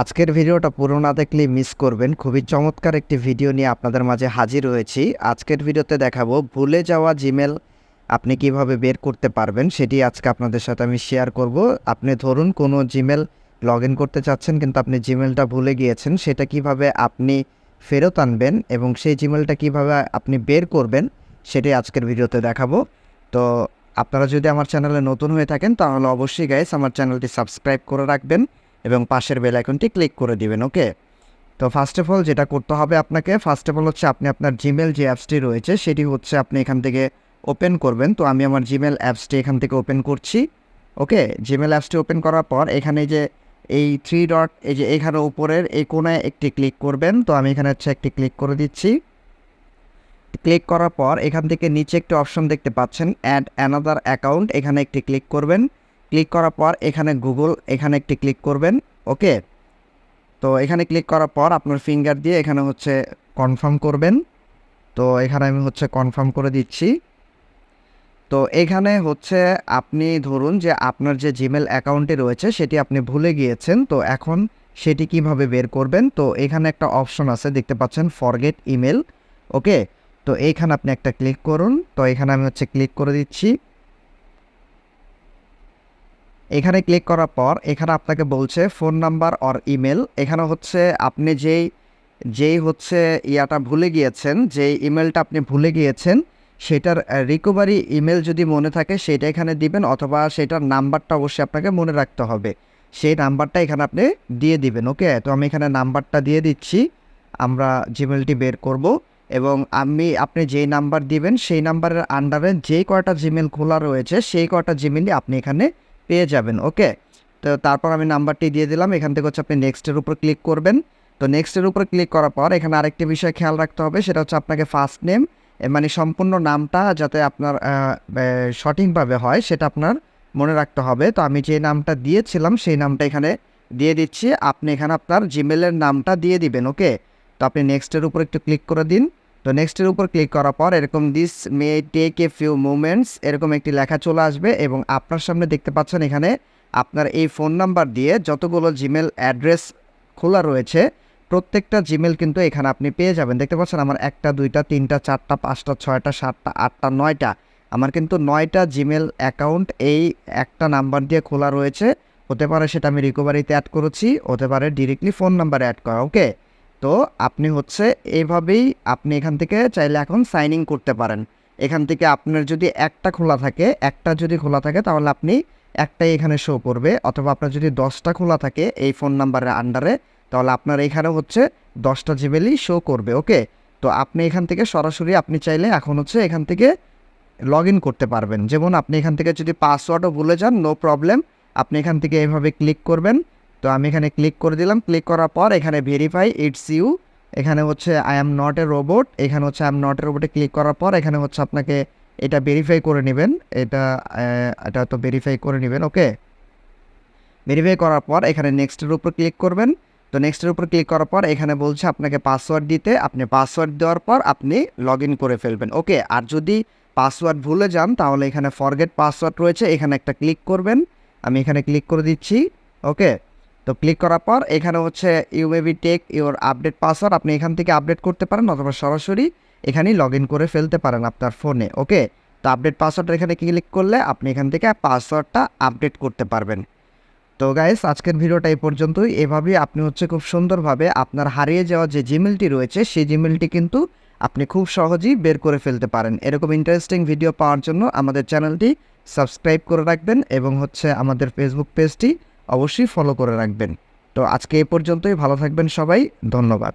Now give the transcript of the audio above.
আজকের ভিডিওটা পুরো না দেখলে মিস করবেন। খুবই চমৎকার একটি ভিডিও নিয়ে আপনাদের মাঝে হাজির হয়েছি। আজকের ভিডিওতে দেখাবো ভুলে যাওয়া জিমেল আপনি কীভাবে বের করতে পারবেন সেটি আজকে আপনাদের সাথে আমি শেয়ার করব। আপনি ধরুন কোনো জিমেল লগ ইন করতে চাচ্ছেন কিন্তু আপনি জিমেলটা ভুলে গিয়েছেন, সেটা কীভাবে আপনি ফেরত আনবেন এবং সেই জিমেলটা কীভাবে আপনি বের করবেন সেটাই আজকের ভিডিওতে দেখাবো। তো আপনারা যদি আমার চ্যানেলে নতুন হয়ে থাকেন তাহলে অবশ্যই গাইস আমার চ্যানেলটি সাবস্ক্রাইব করে রাখবেন। এবং পাশের বেল আইকনটি ক্লিক করে দিবেন, ওকে? তো ফার্স্ট অফ অল যেটা করতে হবে আপনাকে ফার্স্ট অফ অল হচ্ছে আপনি আপনার জিমেল যে অ্যাপসটি রয়েছে, সেটি হচ্ছে আপনি এখান থেকে ওপেন করবেন। তো আমি আমার জিমেল অ্যাপসটি এখান থেকে ওপেন করছি, ওকে? জিমেল অ্যাপসটি ওপেন করার পর এখানে যে, এই থ্রি ডট এই যে এখানে উপরের এই কোনায় একটি ক্লিক করবেন। তো আমি এখানে হচ্ছে একটি ক্লিক করে দিচ্ছি। ক্লিক করার পর এখান থেকে নিচে একটি অপশন দেখতে পাচ্ছেন অ্যাড অ্যানাদার অ্যাকাউন্ট এখানে একটি ক্লিক করবেন। ক্লিক করার পর এখানে গুগল এখানে একটি ক্লিক করবেন, ওকে? তো এখানে ক্লিক করার পর আপনার ফিঙ্গার দিয়ে এখানে হচ্ছে কনফার্ম করবেন। তো এখানে আমি হচ্ছে কনফার্ম করে দিচ্ছি। তো এখানে হচ্ছে আপনি ধরুন যে আপনার যে জিমেল অ্যাকাউন্টে রয়েছে সেটি আপনি ভুলে গিয়েছেন, তো এখন সেটি কীভাবে বের করবেন? তো এখানে একটা অপশন আছে, দেখতে পাচ্ছেন ফরগেট ইমেল ওকে? তো এইখানে আপনি একটা ক্লিক করুন, তো এখানে আমি হচ্ছে ক্লিক করে দিচ্ছি। এখানে ক্লিক করার পর এখানে আপনাকে বলছে ফোন নাম্বার অর ইমেল এখানে হচ্ছে আপনি যেই যেই হচ্ছে ইয়াটা ভুলে গিয়েছেন, যেই ইমেলটা আপনি ভুলে গিয়েছেন, সেটার রিকভারি ইমেল যদি মনে থাকে সেটা এখানে দিবেন অথবা সেটার নাম্বারটা অবশ্যই আপনাকে মনে রাখতে হবে। সেই নাম্বারটা এখানে আপনি দিয়ে দিবেন ওকে তো আমি এখানে নাম্বারটা দিয়ে দিচ্ছি, আমরা জিমেলটি বের করব এবং আমি, আপনি যেই নাম্বার দিবেন, সেই নাম্বারের আন্ডারে যেই কয়টা জিমেল খোলা রয়েছে, সেই কয়টা জিমেলই আপনি এখানে পেয়ে যাবেন, ওকে? তো তারপর আমি নাম্বারটি দিয়ে দিলাম, এখান থেকে হচ্ছে আপনি নেক্সটের উপর ক্লিক করবেন। তো নেক্সটের উপর ক্লিক করার পর এখানে আরেকটি বিষয় খেয়াল রাখতে হবে, সেটা হচ্ছে আপনাকে ফার্স্ট নেম মানে সম্পূর্ণ নামটা যাতে আপনার সঠিকভাবে হয়, সেটা আপনার মনে রাখতে হবে। তো আমি যে নামটা দিয়েছিলাম, সেই নামটা এখানে দিয়ে দিচ্ছি। আপনি এখানে আপনার জিমেলের নামটা দিয়ে দিবেন, ওকে? তো আপনি নেক্সটের উপর একটু ক্লিক করে দিন। তো নেক্সটের উপর ক্লিক করার পর এরকম this may take a few moments এরকম একটি লেখা চলে আসবে এবং আপনার সামনে দেখতে পাচ্ছেন এখানে আপনার এই ফোন নাম্বার দিয়ে যতগুলো জিমেল অ্যাড্রেস খোলা রয়েছে, প্রত্যেকটা জিমেল কিন্তু এখানে আপনি পেয়ে যাবেন। দেখতে পাচ্ছেন আমার একটা, দুইটা, তিনটা, চারটা, পাঁচটা, ছয়টা, সাতটা, আটটা, নয়টা। আমার কিন্তু নয়টা জিমেল অ্যাকাউন্ট এই একটা নাম্বার দিয়ে খোলা রয়েছে। হতে পারে সেটা আমি রিকভারিতে অ্যাড করেছি, হতে পারে ডিরেক্টলি ফোন নাম্বারে অ্যাড করা ওকে তো আপনি হচ্ছে এভাবেই আপনি এখান থেকে চাইলে এখন সাইন ইন করতে পারেন। এখান থেকে আপনার যদি একটা খোলা থাকে, একটা যদি খোলা থাকে তাহলে আপনি একটাই এখানে শো করবে। অথবা আপনার যদি দশটা খোলা থাকে এই ফোন নাম্বারের আন্ডারে তাহলে আপনার এখানে হচ্ছে দশটা জিমেলই শো করবে ওকে তো আপনি এখান থেকে সরাসরি আপনি চাইলে এখন হচ্ছে এখান থেকে লগ ইন করতে পারবেন। যেমন আপনি এখান থেকে যদি পাসওয়ার্ডও ভুলে যান নো প্রবলেম আপনি এখান থেকে এভাবে ক্লিক করবেন। তো আমি এখানে ক্লিক করে দিলাম। ক্লিক করার পর এখানে ভেরিফাই ইটস ইউ এখানে হচ্ছে I am not a robot এখানে হচ্ছে আই এম নট এ রোবটে ক্লিক করার পর এখানে হচ্ছে আপনাকে এটা ভেরিফাই করে নেবেন। এটা এটা তো ভেরিফাই করে নেবেন ওকে ভেরিফাই করার পর এখানে নেক্সটের উপর ক্লিক করবেন। তো নেক্সটের উপর ক্লিক করার পর এখানে বলছে আপনাকে পাসওয়ার্ড দিতে। আপনি পাসওয়ার্ড দেওয়ার পর আপনি লগ করে ফেলবেন ওকে আর যদি পাসওয়ার্ড ভুলে যান, তাহলে এখানে ফরগেট পাসওয়ার্ড রয়েছে। এখানে একটা ক্লিক করবেন। আমি এখানে ক্লিক করে দিচ্ছি ওকে তো ক্লিক করার পর এখানে হচ্ছে you may be take your update password আপনি এখান থেকে আপডেট করতে পারেন অথবা সরাসরি এখানেই লগ ইন করে ফেলতে পারেন আপনার ফোনে ওকে তো আপডেট পাসওয়ার্ডটা এখানে ক্লিক করলে আপনি এখান থেকে পাসওয়ার্ডটা আপডেট করতে পারবেন। তো গাইস আজকের ভিডিওটা এই পর্যন্তই। এভাবেই আপনি হচ্ছে খুব সুন্দরভাবে আপনার হারিয়ে যাওয়া যে জিমেলটি রয়েছে, সেই জিমেলটি কিন্তু আপনি খুব সহজেই বের করে ফেলতে পারেন। এরকম ইন্টারেস্টিং ভিডিও পাওয়ার জন্য আমাদের চ্যানেলটি সাবস্ক্রাইব করে রাখবেন এবং হচ্ছে আমাদের ফেসবুক পেজটি অবশ্যই ফলো করে রাখবেন। তো আজকে এ পর্যন্তই ভালো থাকবেন সবাই ধন্যবাদ।